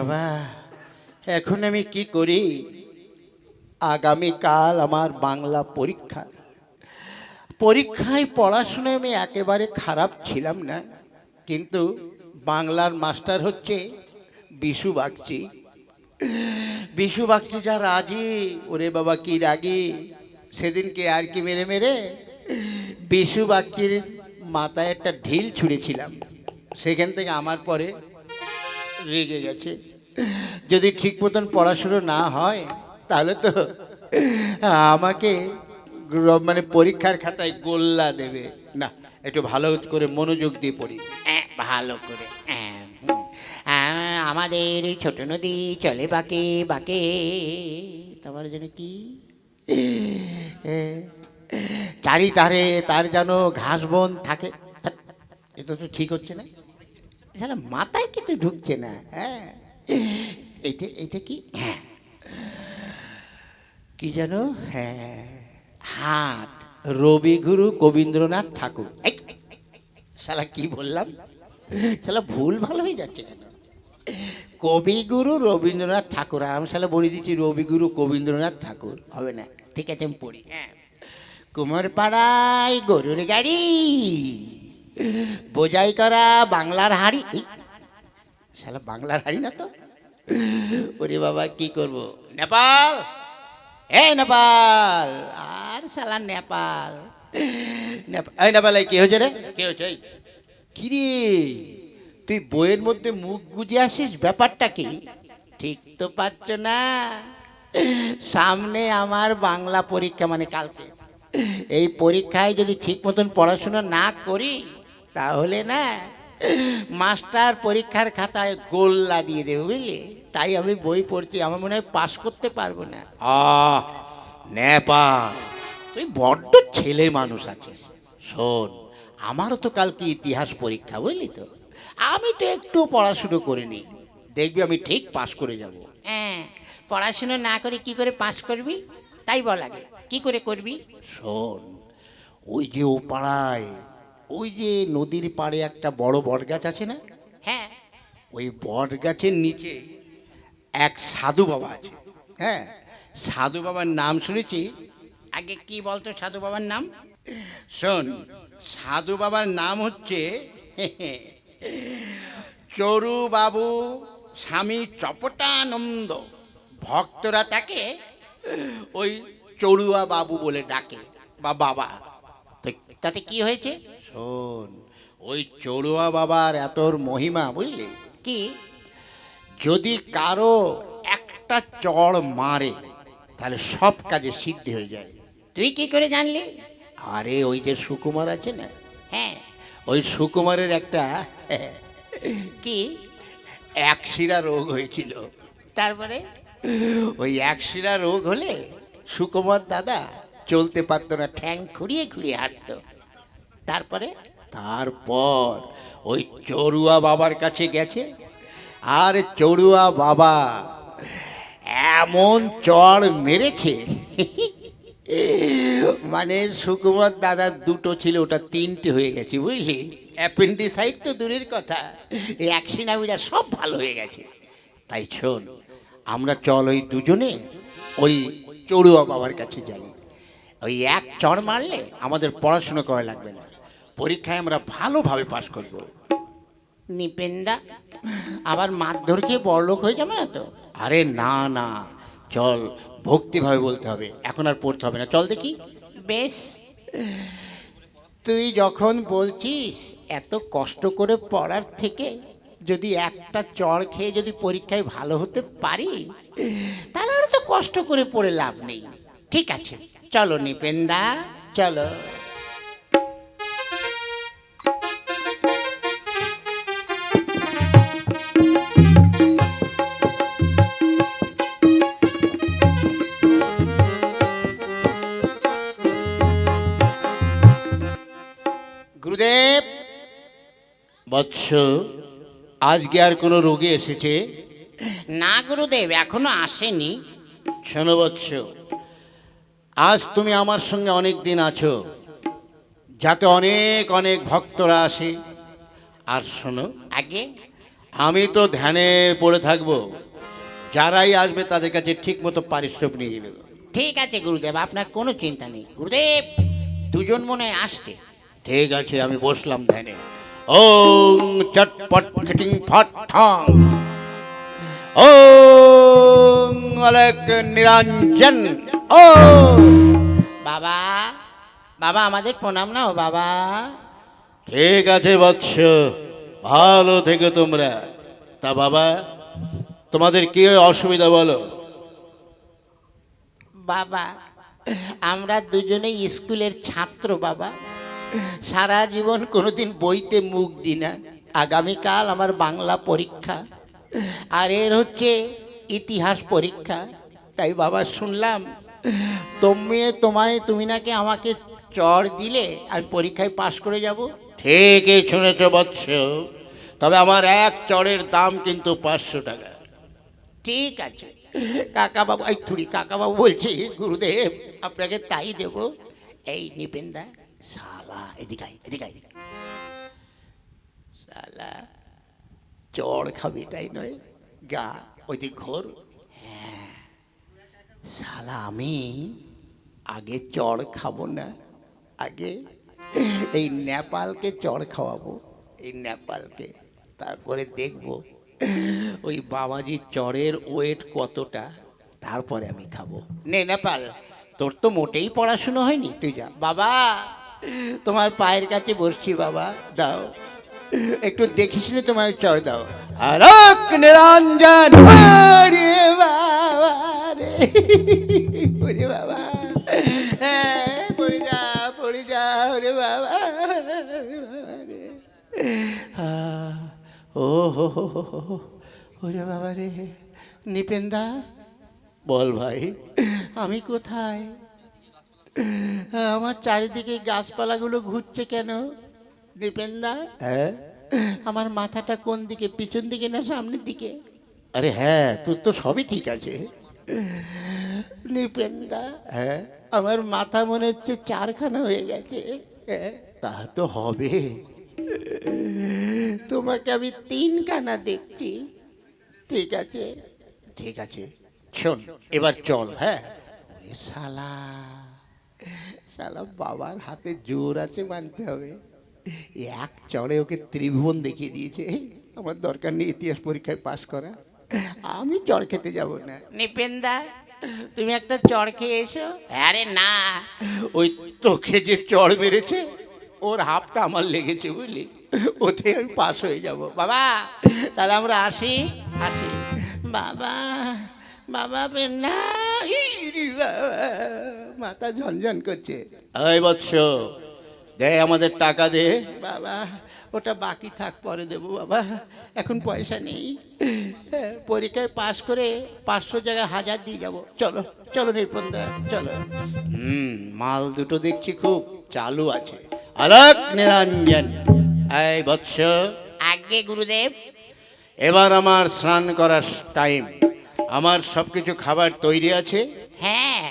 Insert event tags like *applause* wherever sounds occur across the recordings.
বাবা, এখন আমি কি করি? আগামীকাল আমার বাংলা পরীক্ষা। পরীক্ষায় পড়াশোনায় আমি একেবারে খারাপ ছিলাম না, কিন্তু বাংলার মাস্টার হচ্ছে বিশু বাগচি। বিশু বাগচি যা রাজি, ওরে বাবা কি রাগি? সেদিনকে আর কি মেরে মেরে বিশু বাগচির মাথায় একটা ঢিল ছুঁড়েছিলাম। সেখান থেকে আমার পরে রেগে গেছে। যদি ঠিক মতন পড়াশুনো না হয় তাহলে তো আমাকে মানে পরীক্ষার খাতায় গোল্লা দেবে। না একটু ভালো করে মনোযোগ দিয়ে পড়ি। ভালো করে। আমাদের এই ছোট নদী চলে বাঁকে বাঁকে। তোমার যেন কি? চারিধারে তার যেন ঘাস বন থাকে। এটা তো ঠিক হচ্ছে না। মাথায় কিন্তু ঢুকছে না হ্যাঁ। এটা এটা কি? হ্যাঁ কি যেন? হ্যাঁ হাট। রবিগুরু গোবিন্দ্রনাথ ঠাকুর। শালা কি বললাম? শালা ভুল ভালো হয়ে যাচ্ছে কেন? কবিগুরু রবীন্দ্রনাথ ঠাকুর। আর আমি শালা বলে দিচ্ছি রবিগুরু গোবিন্দ্রনাথ ঠাকুর। হবে না। ঠিক আছে, আমি পড়ি। হ্যাঁ কুমার পাড়ায় গরুর গাড়ি, বোঝাই করা বাংলার হাড়ি। শালা বাংলার হাড়ি না তো? ওরে বাবা কি করব? নেপাল? এ নেপাল! আর শালা নেপাল। এই নেপাল এই কি হয়েছে রে? কি হয়েছে? এই? কি রে? তুই বইয়ের মধ্যে মুখ গুজে আসিস? ব্যাপারটা কি? ঠিক তো পাচ্ছ না। সামনে আমার বাংলা পরীক্ষা মানে কালকে। এই পরীক্ষায় যদি ঠিক মতন পড়াশোনা না করি তাহলে না মাস্টার পরীক্ষার খাতায় গোল্লা দিয়ে দেবে বুঝলি? তাই আমি বই পড়ছি আমার মনে হয় পাশ করতে পারব না। আহ নেপাল তুই বড্ড ছেলে মানুষ আছিস। শোন আমারও তো কালকে ইতিহাস পরীক্ষা বুঝলি তো? আমি তো একটু পড়াশুনো করিনি। দেখবি আমি ঠিক পাশ করে যাব। হ্যাঁ পড়াশুনো না করে কি করে পাশ করবি? তাই বল আগে কি করে করবি? শোন ওই যে ও পাড়ায় ওই যে নদীর পাড়ে একটা বড় বট গাছ আছে না? হ্যাঁ। ওই বট গাছের নিচে এক সাধু বাবা আছে। হ্যাঁ সাধু বাবার নাম শুনেছি? আগে কি বলতো সাধু বাবার নাম? শোন সাধু বাবার নাম হচ্ছে চরু বাবু স্বামী চপটানন্দ। ভক্তরা তাকে ওই চড়ুয়া বাবু বলে ডাকে বা বাবা। তাতে কি হয়েছে? শোন, ওই চড়ুয়া বাবার এতর মহিমা বুঝলি? কি? যদি কারও একটা চড় মারে, তাহলে সব কাজে সিদ্ধি হয়ে যায়। তুই কি করে জানলি? আরে ওই যে সুকুমার আছে না? হ্যাঁ ওই সুকুমারের একটা, কি? একশিরা রোগ হয়েছিল। তারপরে? ওই একশিরা রোগ হলে সুকুমার দাদা চলতে পারতো না, ঠ্যাং খুঁড়িয়ে খুঁড়িয়ে হাঁটতো। তারপরে? তারপর ওই চড়ুয়া বাবার কাছে গেছে। আর চড়ুয়া বাবা এমন চড় মেরেছে মানে সুকুমার দাদার দুটো ছিল, ওটা তিনটে হয়ে গেছে, বুঝলি? অ্যাপেন্ডিসাইড তো দূরের কথা, এই অ্যাক্সিনামিরা সব ভালো হয়ে গেছে। তাই শোন, আমরা চল ওই দুজনে ওই চড়ুয়া বাবার কাছে যাই। ওই এক চড় মারলে আমাদের পড়াশুনো করা লাগবে না। পরীক্ষায় আমরা ভালোভাবে পাশ করব। নিপেন্দা আবার মারধর খেয়ে বড়লোক হয়ে যাবে না তো? আরে না না চল ভক্তিভাবে বলতে হবে এখন আর পড়তে হবে না চল দেখি। বেশ তুই যখন বলছিস এত কষ্ট করে পড়ার থেকে যদি একটা চড় খেয়ে যদি পরীক্ষায় ভালো হতে পারি তাহলে আর তো কষ্ট করে পড়ে লাভ নেই। ঠিক আছে চলো নিপেন্দা চলো। বৎস আজকে আর কোনো রোগী এসেছে? না গুরুদেব এখনও আসেনি। শোনো বৎস আজ তুমি আমার সঙ্গে অনেক দিন আছো যাতে অনেক অনেক ভক্তরা আসে। আর শোনো আগে? আমি তো ধ্যানে পড়ে থাকব যারাই আসবে তাদের কাছে ঠিক মতো পারিশ্রমিক নিয়ে নেব। ঠিক আছে গুরুদেব আপনার কোনো চিন্তা নেই। গুরুদেব দুজন মনে আসছে। ঠিক আছে আমি বসলাম ধ্যানে। ওং চটপট খিটিং ফট ঠং। ওং অলেক নিরঞ্জন। ও। বাবা বাবা আমাদের প্রণাম নাও বাবা। ঠিক আছে বৎস ভালো থেকে তোমরা। তা বাবা তোমাদের কি অসুবিধা বলো? বাবা আমরা দুজনেই স্কুলের ছাত্র বাবা। সারা জীবন কোনোদিন বইতে মুখ দিই না। আগামীকাল আমার বাংলা পরীক্ষা। আর এর হচ্ছে ইতিহাস পরীক্ষা। তাই বাবা শুনলাম, তুমি, তোমায়, তুমি নাকি আমাকে চড় দিলে আমি পরীক্ষায় পাশ করে যাব? ঠিকই শুনেছ বৎস। তবে আমার এক চড়ের দাম কিন্তু পাঁচশো টাকা। ঠিক আছে। কাকা বাবু এই থুড়ি কাকা বাবু বলছি, গুরুদেব, আপনাকে তাই দেব। এই নিপেন্দা শালা এদিকে আয়, এদিকে আয়। শালা চড় খাবি তাই নয়? গা ওইদিক ঘোর। হ্যাঁ। শালা আমি আগে চড় খাব না আগে এই নেপালকে চড় খাওয়াবো এই নেপালকে। তারপরে দেখব ওই বাবাজির চড়ের ওয়েট কতটা তারপরে আমি খাব। নে নেপাল তোর তো মোটেই পড়াশুনো হয়নি তুই যা। বাবা! তোমার পায়ের কাছে বসছি, বাবা, দাও। একটু দেখিস নি তোমার চড় দাও। আলোক নিরঞ্জন বাবা যা যা বাবা বাবা রে। ও, হো বাবা রে। নিপেন্দা, বল ভাই, আমি কোথায়? আমার চারিদিকে গাছপালাগুলো ঘুরছে কেন? নিপেন্দা হ্যাঁ? আমার মাথাটা কোন দিকে? পিছন দিকে না সামনের দিকে? আরে হ্যাঁ তোর তো সবই ঠিক আছে। নিপেন্দা হ্যাঁ? আমার মাথা মনে হচ্ছে চারখানা হয়ে গেছে। হ্যাঁ, তা তো হবে। তোমাকে আমি তিনখানা দেখছি। ঠিক আছে? ঠিক আছে। শোন এবার চল হ্যাঁ? শালা। শালা বাবার হাতে জোর আছে মানতে হবে। এক চড়ে ওকে ত্রিভুবন দেখিয়ে দিয়েছে আমার দরকার নেই ইতিহাস পরীক্ষায় পাশ করা। আমি চড় খেতে যাব না। নিপেন্দা তুমি একটা চড় খেয়ে এসো। আরে না। ওই তোকে যে চড় মেরেছে ওর হাফটা আমার লেগেছে বুঝলি। ওতে আমি পাস হয়ে যাব। বাবা তাহলে আমরা আসি। আসি। বাবা বাবা পেন্না ইরি বাবা, মাথা ঝনঝন করছে। এই বৎস দে আমাদের টাকা দে। বাবা ওটা বাকি থাক পরে দেবো বাবা। এখন পয়সা নেই। হ্যাঁ, পরীক্ষায় পাশ করে পাঁচশো জায়গায় হাজার দিয়ে যাব। চলো চলো নির্পন্দা চলো। হুম মাল দুটো দেখছি খুব চালু আছে। আলোক নিরঞ্জন এই বৎস। আগে গুরুদেব। এবার আমার স্নান করার টাইম আমার সব কিছু খাবার তৈরি আছে? হ্যাঁ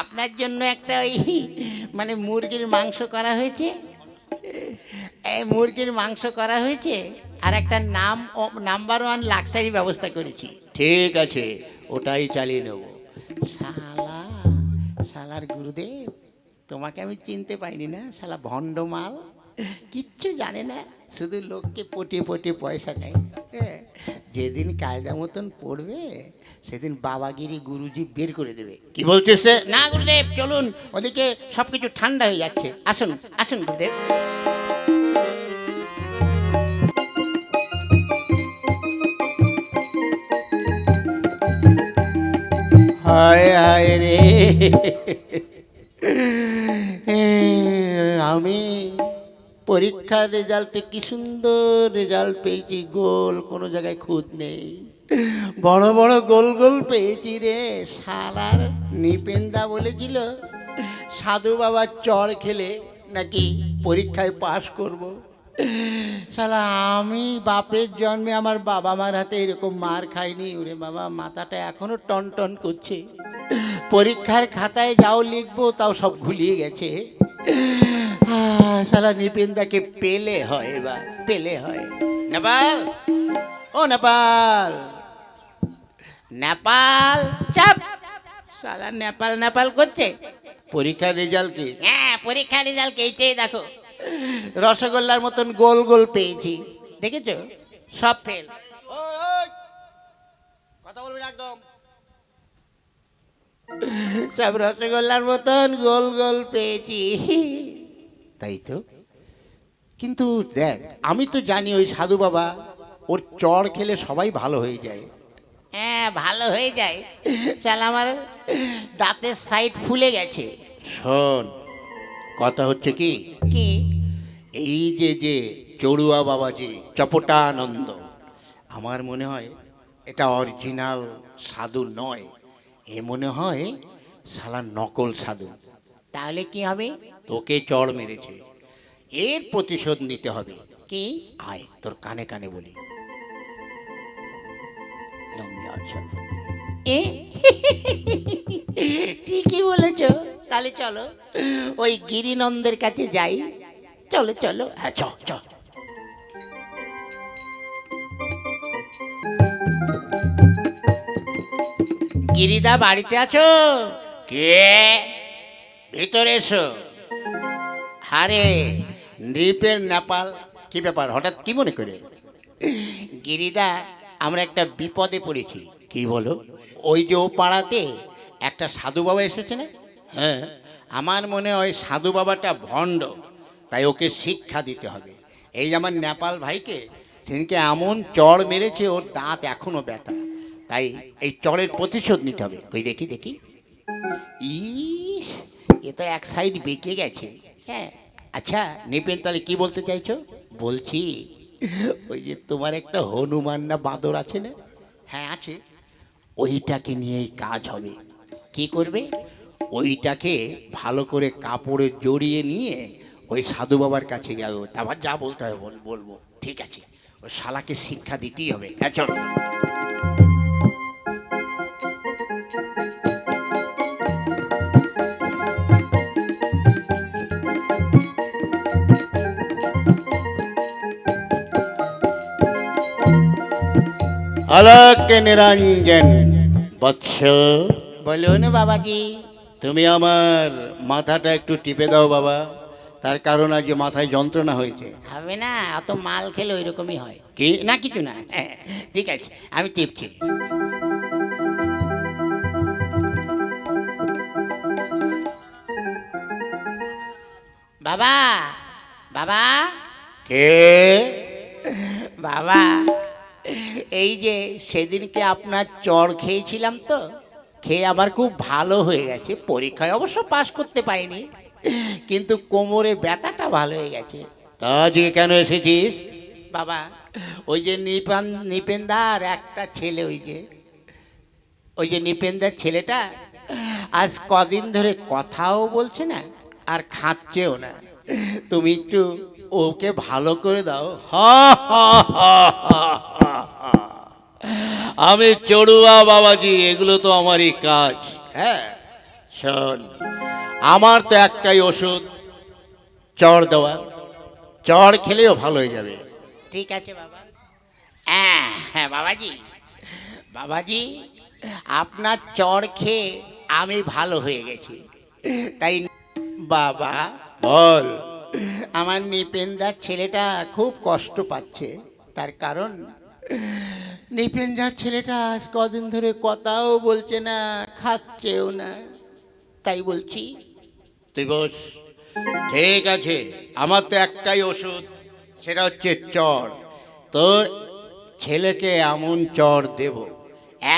আপনার জন্য একটা ওই মানে মুরগির মাংস করা হয়েছে। এই মুরগির মাংস করা হয়েছে আর একটা নাম নাম্বার ওয়ান লাক্সারি ব্যবস্থা করেছি। ঠিক আছে ওটাই চালিয়ে নেব। শালা শালার গুরুদেব তোমাকে আমি চিনতে পাইনি না শালা ভণ্ড মাল কিচ্ছু জানে না। শুধু লোককে পটিয়ে পটিয়ে পয়সা নেয়। হ্যাঁ, যেদিন কায়দা মতন পড়বে সেদিন বাবাগিরি গুরুজি বের করে দেবে। কি বলছিস? না গুরুদেব চলুন ওদিকে সব কিছু ঠান্ডা হয়ে যাচ্ছে। আসুন আসুন গুরুদেব। হায় হায় রে। আমি পরীক্ষার রেজাল্টে কি সুন্দর রেজাল্ট পেয়েছি, গোল, কোনো জায়গায় খুঁত নেই। বড় বড় গোল গোল পেয়েছি রে, শালার নিপেন্দা বলেছিল, সাধু বাবার চড় খেলে নাকি পরীক্ষায় পাশ করব। শালা, আমি বাপের জন্মে আমার বাবা মার হাতে এরকম মার খাইনি, ওরে বাবা, মাথাটা এখনও টন টন করছে। পরীক্ষার খাতায় যাও লিখব, তাও সব ঘুলিয়ে গেছে। শালা নিপেন্দাকে পেলে হয় এবার পেলে হয়। নেপাল? ও নেপাল। নেপাল? চাপ। সারা নেপাল নেপাল করছে। পরীক্ষার রেজাল্ট কি? হ্যাঁ পরীক্ষার রেজাল্ট কেছেই দেখো। রসগোল্লার মতন গোল গোল পেয়েছি। দেখেছ? সব ফেল কথা বলবি একদম। সব রসগোল্লার মতন গোল গোল পেয়েছি। তাই তো? কিন্তু দেখ আমি তো জানি ওই সাধু বাবা ওর চড় খেলে সবাই ভালো হয়ে যায়। হ্যাঁ ভালো হয়ে যায়। চাল আমার দাঁতের সাইড ফুলে গেছে। শোন কথা হচ্ছে কি? কি? এই যে যে চড়ুয়া বাবা বাবাজি চপটানন্দ আমার মনে হয় এটা অরিজিনাল সাধু নয়। এ মনে হয় শালা নকল সাধু। তাহলে কি হবে? তোকে চড় মেরেছে। এর প্রতিশোধ নিতে হবে। কি? আয় তোর কানে কানে বলি। এ? ঠিকই বলেছ। তাহলে চলো ওই গিরিনন্দের কাছে যাই। চলো চলো। হ্যাঁ চ চ। গিরিদা বাড়িতে আছো? কে? ভিতরে এসো। আরে নৃপেল নেপাল কি ব্যাপার? হঠাৎ কি মনে করে? গিরিদা আমরা একটা বিপদে পড়েছি। কি বলো? ওই যে ও পাড়াতে একটা সাধু বাবা এসেছে না? হ্যাঁ। আমার মনে হয় সাধু বাবাটা ভণ্ড তাই ওকে শিক্ষা দিতে হবে। এই যে আমার নেপাল ভাইকে সেদিনকে এমন চড় মেরেছে ওর দাঁত এখনও ব্যথা। তাই এই চড়ের প্রতিশোধ নিতে হবে। কই দেখি দেখি। ইস, এ তো এক সাইড বেঁকে গেছে। হ্যাঁ আচ্ছা নিপেন তাহলে কি বলতে চাইছো? বলছি, ওই যে তোমার একটা হনুমান না বাঁদর আছে না? হ্যাঁ আছে। ওইটাকে নিয়েই কাজ হবে। কি করবে? ওইটাকে ভালো করে কাপড়ে জড়িয়ে নিয়ে ওই সাধু বাবার কাছে যাব তারপর যা বলতে হবে বলব। ঠিক আছে। ওই শালাকে শিক্ষা দিতেই হবে। হ্যাঁ চল। আলোক নিরঞ্জন। বৎস। বলুন বাবাজি তুমি আমার মাথাটা একটু টিপে দাও বাবা। তার কারণ আজ মাথায় যন্ত্রণা হয়েছে। হবে না অত মাল খেলে ওই রকমই হয়। কি? না কিছু না। ঠিক আছে আমি টিপছি। বাবা বাবা। কে? বাবা। এই যে সেদিনকে আপনার চড় খেয়েছিলাম তো খেয়ে আমার খুব ভালো হয়ে গেছে। পরীক্ষায় অবশ্য পাশ করতে পারিনি কিন্তু কোমরে ব্যথাটা ভালো হয়ে গেছে। তা আজকে কেন এসেছিস? বাবা ওই যে নিপান নিপেন্দার একটা ছেলে ওই যে ওই যে নিপেন্দার ছেলেটা আজ কদিন ধরে কথাও বলছে না আর খাচ্ছেও না। তুমি একটু ওকে ভালো করে দাও। হা, হা, হা। আমি চড়ুয়া বাবাজি এগুলো তো আমারই কাজ। হ্যাঁ শোন আমার তো একটাই ওষুধ চড় দেওয়া। চড় খেলেও ভালো হয়ে যাবে। ঠিক আছে বাবা। হ্যাঁ হ্যাঁ বাবাজি। বাবাজি আপনার চড় খেয়ে আমি ভালো হয়ে গেছি। তাই বাবা বল। আমার নিপেন্দার ছেলেটা খুব কষ্ট পাচ্ছে। তার কারণ নিপেন্দার ছেলেটা আজ কদিন ধরে কথাও বলছে না খাচ্ছেও না। তাই বলছি তুই বস। ঠিক আছে আমার তো একটাই ওষুধ সেটা হচ্ছে চড় তোর ছেলেকে এমন চড় দেব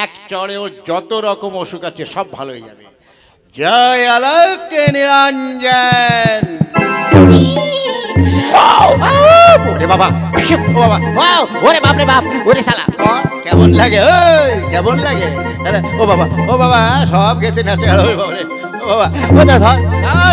এক চড়ে ওর যত রকম অসুখ আছে সব ভালো হয়ে যাবে। জয় আলোক নিরঞ্জন। ওরে বাবা ও বাবা ওয়াও, ওরে বাপ রে বাপ ওরে শালা। ও, কেমন লাগে? ওই কেমন লাগে? তাহলে ও বাবা ও বাবা সব গেছে নাচে ও বাবা ও বাবা ও ধর ধর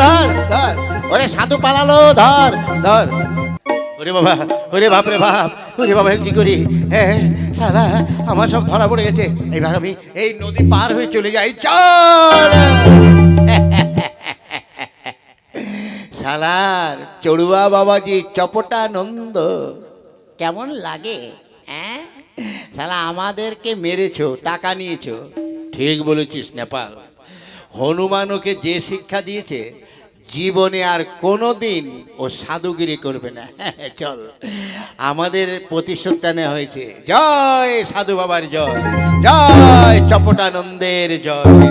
ধর ধর। ওরে সাধু পালালো ধর ধর। ওরে বাবা ওরে বাপ রে বাপ ওরে বাবা কি করি? হ্যাঁ সালা আমার সব ধরা পড়ে গেছে। এবার আমি এই নদী পার হয়ে চলে যাই। চল! ধারার চড়ুয়া বাবাজি চপটা নন্দ কেমন লাগে হ্যাঁ সালা আমাদেরকে মেরেছো টাকা নিয়েছো। ঠিক বলেছিস নেপাল। হনুমান ওকে যে শিক্ষা দিয়েছে জীবনে আর কোনো দিন ও সাধুগিরি করবে না। *laughs* চল আমাদের প্রতিশোধটা নেওয়া হয়েছে। জয় সাধু বাবার জয় জয় চপটানন্দের জয়।